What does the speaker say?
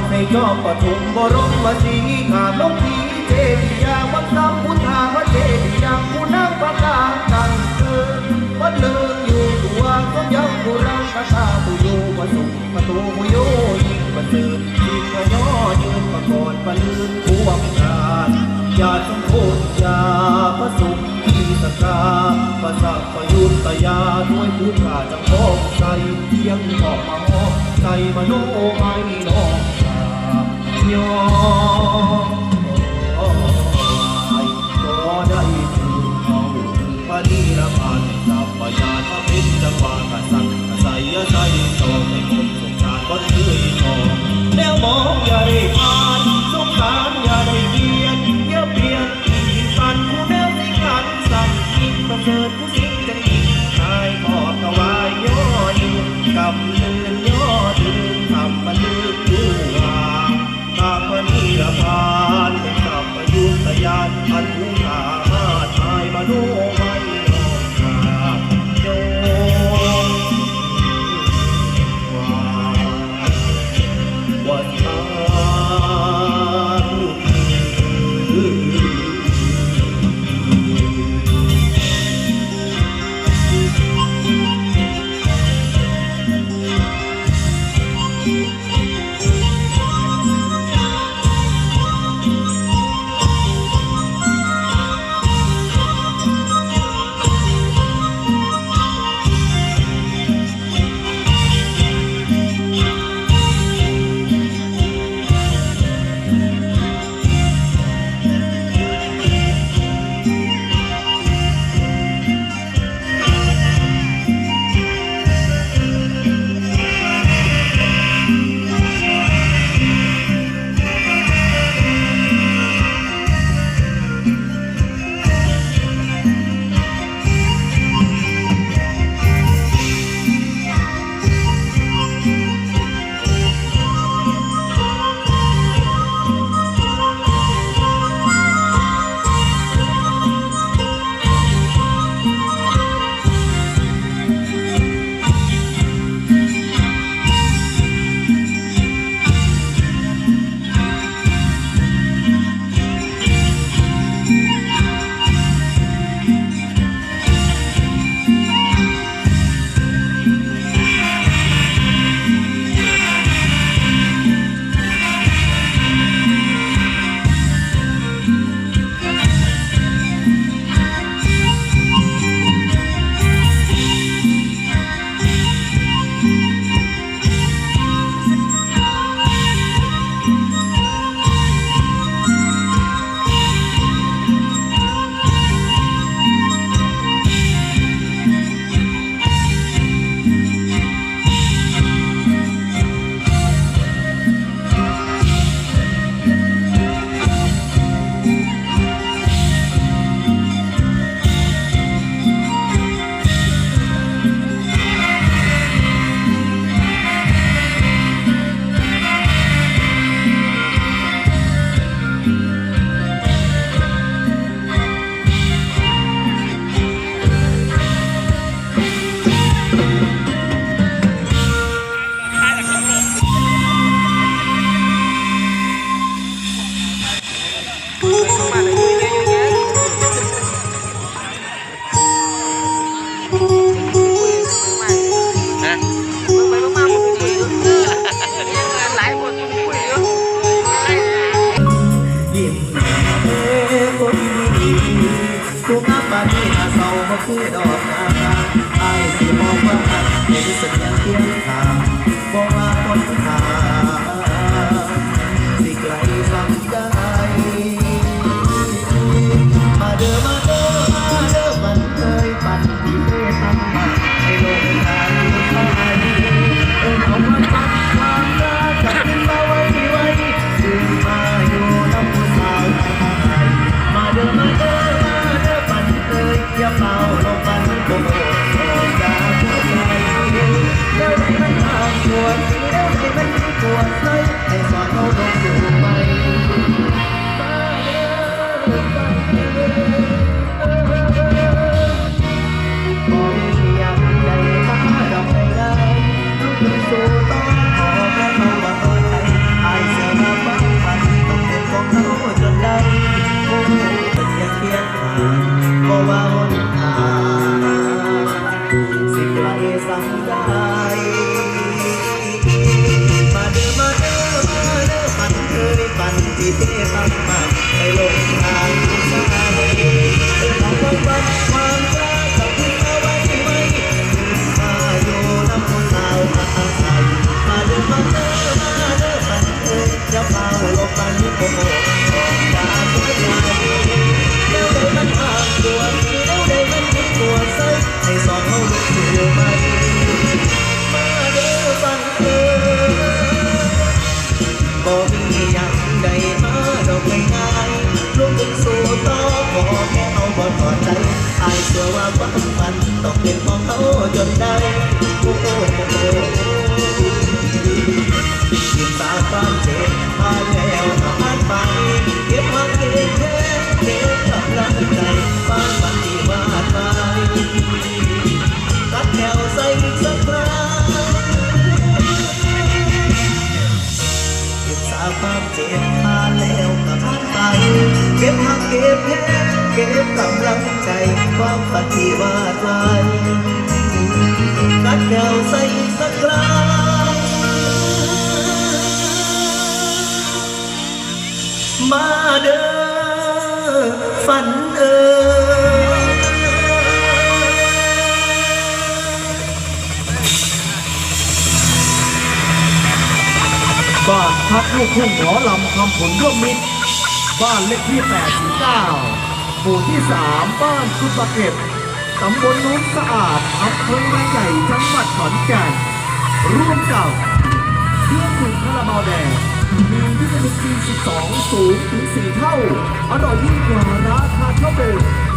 มในยอดปฐมบรมสีขาลงทีเจดียาวัดสัมพุทธาวัดเจดียาผู้นั่งประกาศกันเกินวัดเลิงอยู่ตัวก็ยังผู้รังคาถาผู้อยู่ประสุขประตูผู้โยยิ่งประสือยิ่งประย่อยืนประกอดประลืนพวงการญาติสมโภชยาพระสุขที่สกาประสักประยุทธยาด้วยผู้ขาจังพ้องใจเพียงออกมาหอกใจมโนไม่นองชา ยอม น้ำบานีอาเศร้ามาคือดอกนาไอ้สิบอกว่าเห็นสัญญาเทียมทางบอกว่าคนหา ก็บของเขาจนได้ันเออบ้านพักลูกทุ่งหอลำคำผลร่วมมิตร บ้านเลขที่89หมู่ที่ 3 บ้านคุณประเก็บตำบลน้นสะอาดอำเภอรงใหญ่จังหวัดขอนแก่นร่วมกับเครื่องดื่มคาราบาวแดง มีวิตามิน B12 สูงถึง 4 เท่า อร่อยยิ่งกว่าราคาเท่าเดิม